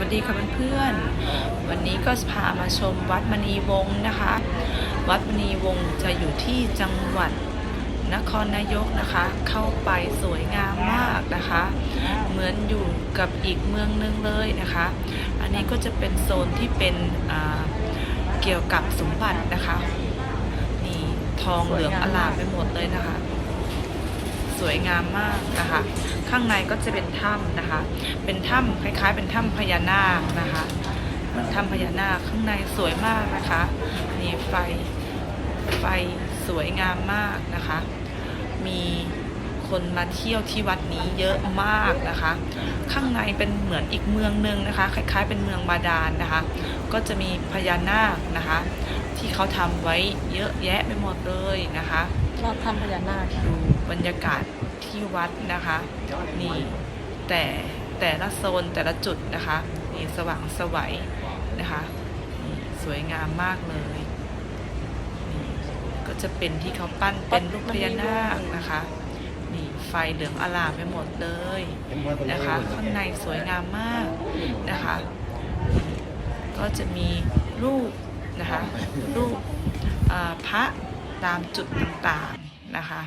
วัสดีค่ะเพื่อนๆวันนี้ก็พามาชมวัดมณีวงศ์นะคะ วัดมณีวงศ์จะอยู่ที่จังหวัดนครนายกนะคะ เข้าไปสวยงามมากนะคะ เหมือนอยู่กับอีกเมืองหนึงเลยนะคะ อันนี้ก็จะเป็นโซนที่เป็นเกี่ยวกับสมบัตินะคะนี่ทองเหลืองอลามไปหมดเลยนะคะ วยงามมากนะคะ ข้างในก็จะเป็นถ้ำนะคะ เป็นถ้ำคล้าย ๆ เป็นถ้ำพญานาคนะคะมือนถ้ำพญานาคข้างในสวยมากนะคะนี่ไฟไฟสวยงามมากนะคะ มีคนมาเที่ยวที่วัดนี้เยอะมากนะคะ ข้างในเป็นเหมือนอีกเมืองหนึ่งนะคะ คล้าย ๆ เป็นเมืองบาดาลนะคะ ก็จะมีพญานาคนะคะ ที่เขาทำไว้เยอะแยะไปหมดเลยนะคะรอบถ้ำพญานาคดูบรรยากาศที่วัดนะคะนี่แต่แต่ละโซนแต่ละจุดนะคะนี่สว่างสวัยนะคะนี่สวยงามมากเลยนี่ก็จะเป็นที่เขาปั้นเป็นลูกพญานาคนะคะนี่ไฟเหลืองอลามไปหมดเลยนะคะข้างในสวยงามมากนะคะ ก็จะมีรูปนะคะรูปอ่าพ ระตามจุดต่างๆนะคะ